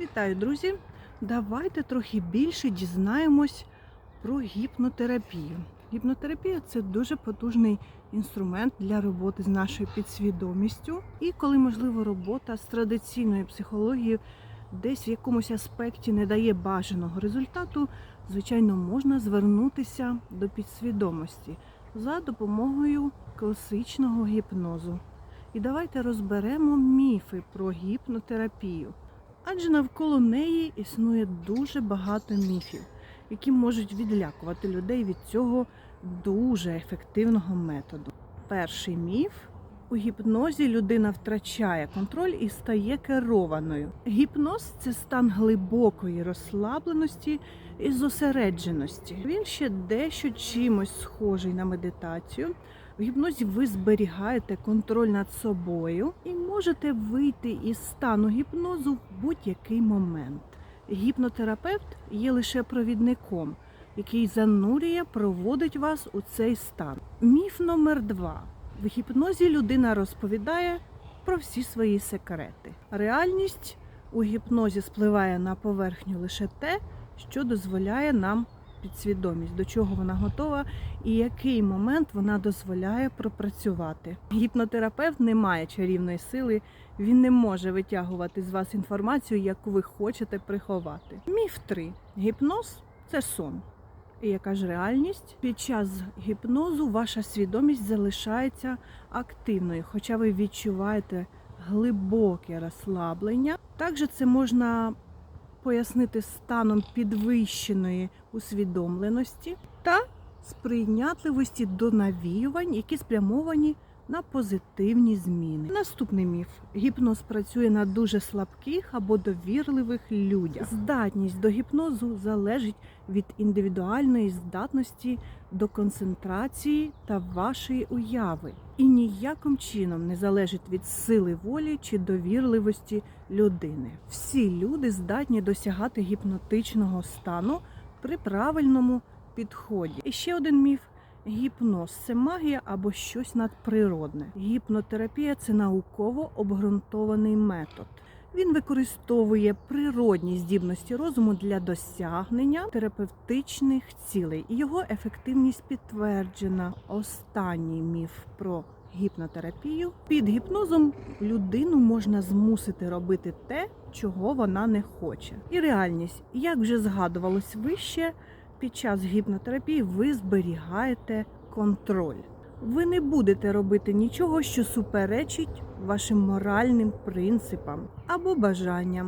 Вітаю, друзі! Давайте трохи більше дізнаємось про гіпнотерапію. Гіпнотерапія це дуже потужний інструмент для роботи з нашою підсвідомістю. І коли, можливо, робота з традиційною психологією десь в якомусь аспекті не дає бажаного результату, звичайно, можна звернутися до підсвідомості за допомогою класичного гіпнозу. І давайте розберемо міфи про гіпнотерапію. Адже навколо неї існує дуже багато міфів, які можуть відлякувати людей від цього дуже ефективного методу. Перший міф у гіпнозі людина втрачає контроль і стає керованою. Гіпноз це стан глибокої розслабленості і зосередженості. Він ще дещо чимось схожий на медитацію. В гіпнозі ви зберігаєте контроль над собою і можете вийти із стану гіпнозу в будь-який момент. Гіпнотерапевт є лише провідником, який занурює, проводить вас у цей стан. Міф номер два: в гіпнозі людина розповідає про всі свої секрети. Реальність у гіпнозі спливає на поверхню лише те, що дозволяє нам підсвідомість, до чого вона готова і який момент вона дозволяє пропрацювати. Гіпнотерапевт не має чарівної сили, він не може витягувати з вас інформацію, яку ви хочете приховати. Міф 3. Гіпноз це сон. І яка ж реальність? Під час гіпнозу ваша свідомість залишається активною, хоча ви відчуваєте глибоке розслаблення. Також це можна пояснити станом підвищеної усвідомленості та сприйнятливості до навіювань, які спрямовані на позитивні зміни. Наступний міф: гіпноз працює на дуже слабких або довірливих людях. Здатність до гіпнозу залежить від індивідуальної здатності до концентрації та вашої уяви, і ніяким чином не залежить від сили волі чи довірливості людини. Всі люди здатні досягати гіпнотичного стану при правильному підході. І ще один міф. Гіпноз це магія або щось надприродне. Гіпнотерапія це науково обґрунтований метод. Він використовує природні здібності розуму для досягнення терапевтичних цілей. Його ефективність підтверджена. Останній міф про гіпнотерапію. Під гіпнозом людину можна змусити робити те, чого вона не хоче. І реальність, як вже згадувалось вище, під час гіпнотерапії ви зберігаєте контроль. Ви не будете робити нічого, що суперечить вашим моральним принципам або бажанням.